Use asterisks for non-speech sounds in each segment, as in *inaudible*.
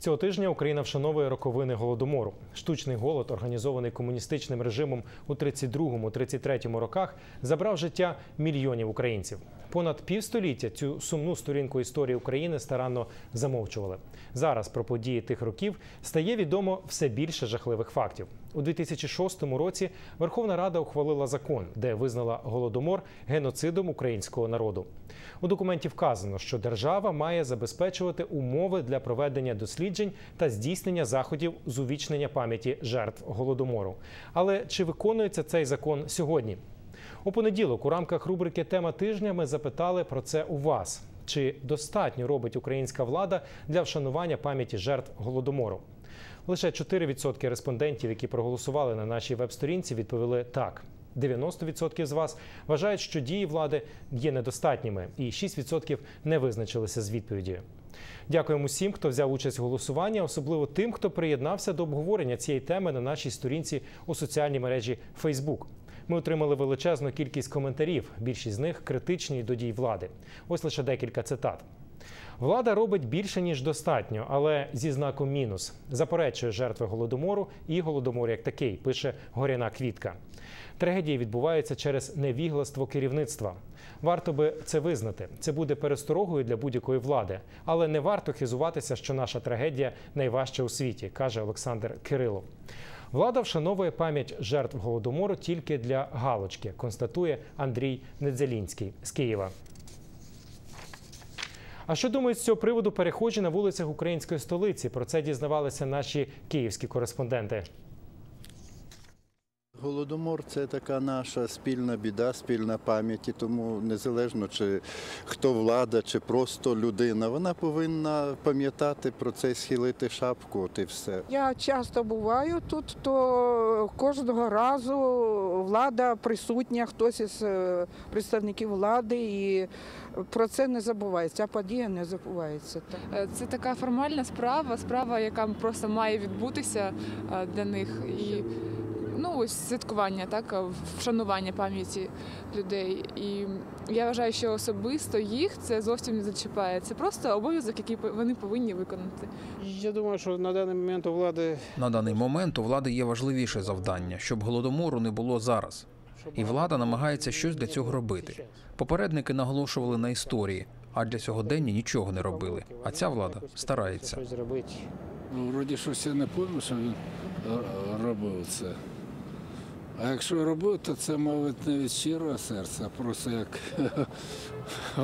Цього тижня Україна вшановує роковини голодомору. Штучний голод, організований комуністичним режимом у 32-33 роках, забрав життя мільйонів українців. Понад півстоліття цю сумну сторінку історії України старанно замовчували. Зараз про події тих років стає відомо все більше жахливих фактів. У 2006 році Верховна Рада ухвалила закон, де визнала голодомор геноцидом українського народу. У документі вказано, що держава має забезпечувати умови для проведення досліджень та здійснення заходів з увічнення пам'яті жертв голодомору. Але чи виконується цей закон сьогодні? У понеділок у рамках рубрики Тема тижня ми запитали про це у вас. Чи достатньо робить українська влада для вшанування пам'яті жертв голодомору? Лише 4% респондентів, які проголосували на нашій веб-сторінці, відповіли так. 90% з вас вважають, що дії влади є недостатніми, і 6% не визначилися з відповіддю. Дякуємо усім, хто взяв участь в голосуванні, особливо тим, хто приєднався до обговорення цієї теми на нашій сторінці у соціальній мережі Facebook. Ми отримали величезну кількість коментарів. Більшість з них критичні до дій влади. Ось лише декілька цитат. Влада робить більше ніж достатньо, але зі знаком мінус заперечує жертви голодомору і голодомор як такий, пише горяна квітка. Трагедії відбуваються через невігластво керівництва. Варто би це визнати. Це буде пересторогою для будь-якої влади, але не варто хизуватися, що наша трагедія найважча у світі, каже Олександр Кирилов. Влада вшановує пам'ять жертв голодомору тільки для галочки, констатує Андрій Недзелінський з Києва. А що думають з цього приводу перехожі на вулицях української столиці? Про це дізнавалися наші київські кореспонденти. Голодомор це така наша спільна біда, спільна пам'ять, і тому незалежно чи хто влада, чи просто людина, вона повинна пам'ятати про це, схилити шапку. От і все. Я часто буваю тут, то кожного разу влада присутня, хтось із е, представників влади, і про це не забувається. Ця подія не забувається. Е, Це така формальна справа, справа, яка просто має відбутися е, для них. І ось святкування, так, е, вшанування пам'яті людей. І я вважаю, що особисто їх це зовсім не зачіпає. Це просто обов'язок, який вони повинні виконати. Я думаю, що на даний момент у влади На даний момент у влади є важливіше завдання, щоб голодомору не було зараз. І влада намагається щось для цього робити. Попередники наголошували на історії, а для сьогодення нічого не робили. А ця влада старається. Ну, вроді щось я не пам'ятаю, що він р- робив це. А якщо робив, то це, мабуть, не від щирого серця, а просто як *laughs*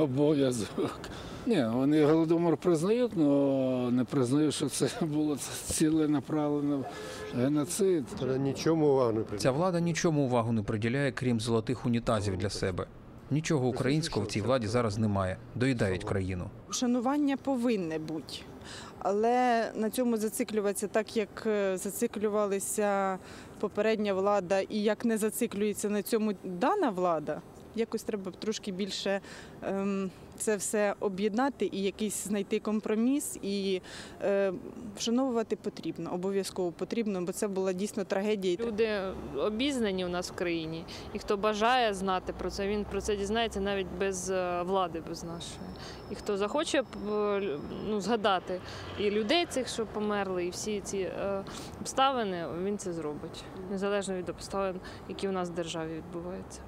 обов'язок. Ні, вони голодомор признають, але не признають, що це було ціленаправлено геноцид. Нічому увагу не приділяє. Ця влада нічому увагу не приділяє, крім золотих унітазів для себе. Нічого українського в цій владі зараз немає. Доїдають країну. Шанування повинне бути. Але на цьому зациклюватися так, як е, зациклювалася попередня влада, і як не зациклюється на цьому дана влада, якось треба трошки більше ем, це все об'єднати і якийсь знайти компроміс. І е, вшановувати потрібно, обов'язково потрібно, бо це була дійсно трагедія. Люди обізнані у нас в країні, і хто бажає знати про це, він про це дізнається навіть без е, влади, без нашої. І хто захоче ну, згадати і людей цих, що померли, і всі ці е, обставини, він це зробить, незалежно від обставин, які у нас в державі відбуваються.